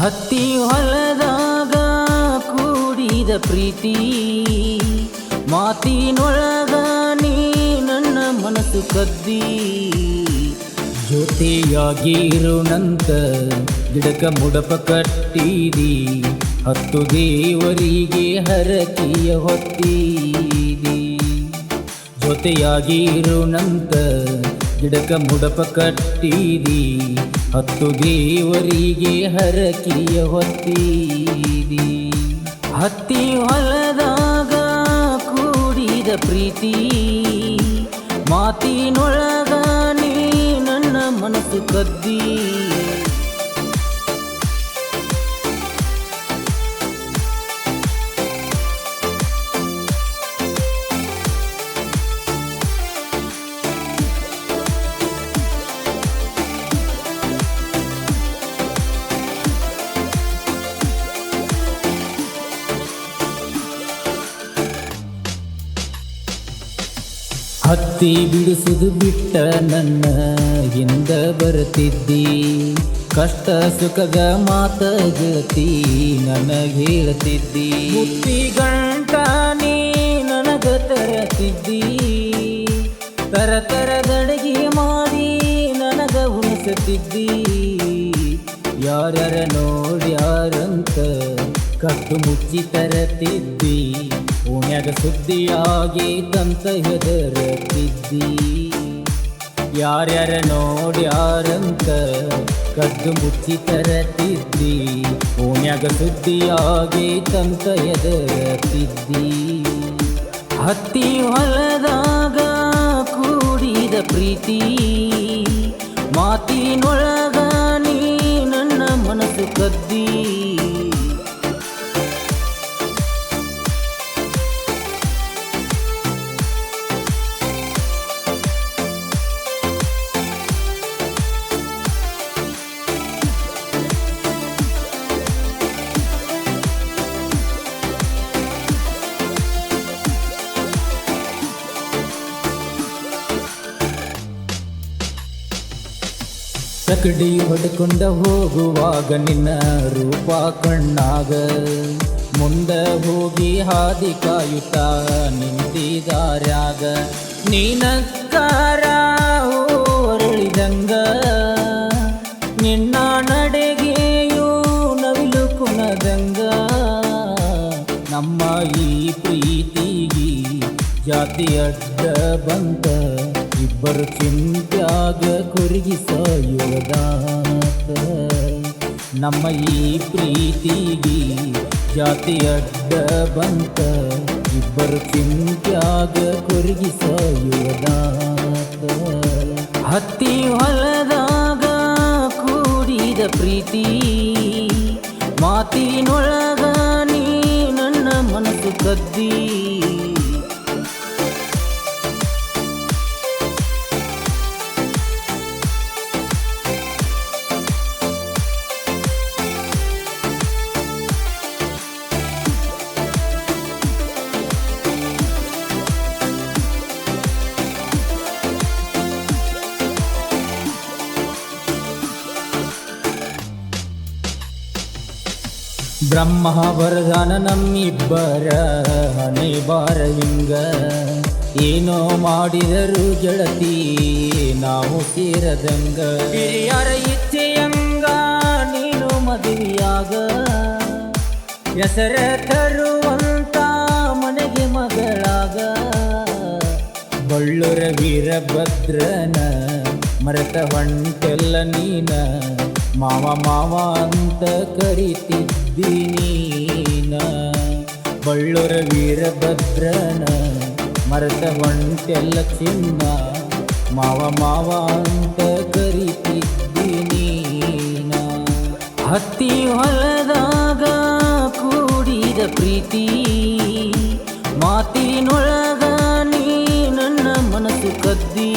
ಹತ್ತಿ ಹೊಲದಾಗ ಕೂಡಿದ ಪ್ರೀತಿ, ಮಾತಿನೊಳಗ ನೀ ನನ್ನ ಮನಸ್ಸು ಕದ್ದಿ. ಜೊತೆಯಾಗಿರುನಂತ ಗಿಡಕ ಮುಡಪ ಕಟ್ಟಿದಿ, ಹತ್ತು ದೇವರಿಗೆ ಹರಕಿಯ ಹೊತ್ತೀದಿ. ಜೊತೆಯಾಗಿರುನಂತ ಗಿಡಕ ಮುಡಪ ಕಟ್ಟಿದಿ ಹತ್ತು ದೇವರಿಗೆ ಹರಕಿಯ ಹೊತ್ತೀರಿ ಹತ್ತಿ ಹೊಲದಾಗ ಕೂಡಿದ ಪ್ರೀತಿ. ಮಾತಿನೊಳಗ ನೀ ನನ್ನ ಮನಸ್ಸು ಕದ್ದಿ. ಹತ್ತಿ ಬಿಡಿಸುದು ಬಿಟ್ಟ ನನ್ನ ಹಿಂದ ಬರುತ್ತಿದ್ದಿ ಕಷ್ಟ ಸುಖದ ಮಾತ ಗತಿ ನನಗೆ ಹೇಳ್ತಿದ್ದಿ. ಬುತ್ತಿ ಗಂಟ ನೀ ನನಗ ತರತಿದ್ದಿ. ತರ ತರದಡಿಗೆ ಮಾಡಿ ನನಗ ಉಣಿಸುತ್ತಿದ್ದಿ ಯಾರ್ಯಾರ ನೋಡ್ಯಾರಂತ ಕಟ್ಟು ಮುಚ್ಚಿ ತರತಿದ್ದಿ. ಓಣ್ಯಾಗ ಸುದ್ದಿಯಾಗಿ ತಂತ ಹೆದರತಿದ್ದಿ ಯಾರ್ಯಾರ ನೋಡ್ಯಾರಂತ ಕದ್ದು ಮುಚ್ಚಿ ತರತಿದ್ದಿ. ಓಣ್ಯಾಗ ಸುದ್ದಿಯಾಗಿ ತಂತ ಹೆದರತಿದ್ದಿ ಹತ್ತಿ ಹೊಲದಾಗ ಕೂಡಿದ ಪ್ರೀತಿ. ಮಾತಿನೊಳಗ ನೀ ನನ್ನ ಮನಸ್ಸು ಕದ್ದಿ. ತಕಡಿ ಹೊಡ್ಕೊಂಡ ಹೋಗುವಾಗ ನಿನ್ನ ರೂಪ ಕಣ್ಣಾಗ. ಮುಂದ ಹೋಗಿ ಹಾದಿ ಕಾಯುತ್ತ ನಿಂತಿದಾರ್ಯಾಗ. ನೀನಕ್ಕಾರ ಹೊರಳಿದಂಗ. ನಿನ್ನ ನಡೆಗೆಯೂ ನವಿಲು ಕುಣದಂಗ. ನಮ್ಮ ಈ ಪ್ರೀತಿಗಿ ಜಾತಿ ಅಡ್ಡ ಬಂತ. ಇಬ್ಬರು ಚಿಂತ್ಯಾಗ ಕುರುಗಿ ಸಾಯುವುದಾತ ನಮ್ಮ ಈ ಪ್ರೀತಿಗಿ ಜಾತಿ ಅಡ್ಡ ಬಂತ. ಇಬ್ಬರು ಚಿಂತ್ಯಾಗ ಕುರುಗಿ ಸಾಯುವುದಾತ ಹತ್ತಿ ಹೊಲದಾಗ ಕೂಡಿದ ಪ್ರೀತಿ. ಮಾತಿನೊಳಗ ನೀ ನನ್ನ ಮನಸ್ಸು ಕದ್ದಿ. ಬ್ರಹ್ಮ ವರದಾನ ನಮ್ಮಿಬ್ಬರ ಹಣೆ ಬಾರ ಹಿಂಗ ಏನೋ ಮಾಡಿದರು ಗೆಳತಿ ನಾವು ಸೇರದಂಗ. ಹಿರಿಯರ ಇಚ್ಛೆಯಂಗ ನೀನು ಮದುವೆಯಾಗ. ಹೆಸರ ತರುವಂತ ಮನೆಗೆ ಮಗಳಾಗ. ಬಳ್ಳೂರ ವೀರಭದ್ರನ ಮರೆತ ಹೊಂಟೆಲ್ಲ ನೀನ. ಮಾವ ಮಾವ ಅಂತ ಕರಿತಿದ್ದಿ ನೀನ ಬಳ್ಳೂರ ವೀರಭದ್ರನ ಮರೆತ ಹೊಂಟೆಲ್ಲ ಚಿನ್ನ ಮಾವ ಮಾವ ಅಂತ ಕರಿತಿದ್ದೀನ ಹತ್ತಿ ಹೊಲದಾಗ ಕೂಡಿದ ಪ್ರೀತಿ, ಮಾತಿನೊಳಗ ನೀ ನನ್ನ ಮನಸ್ಸು ಕದ್ದಿ.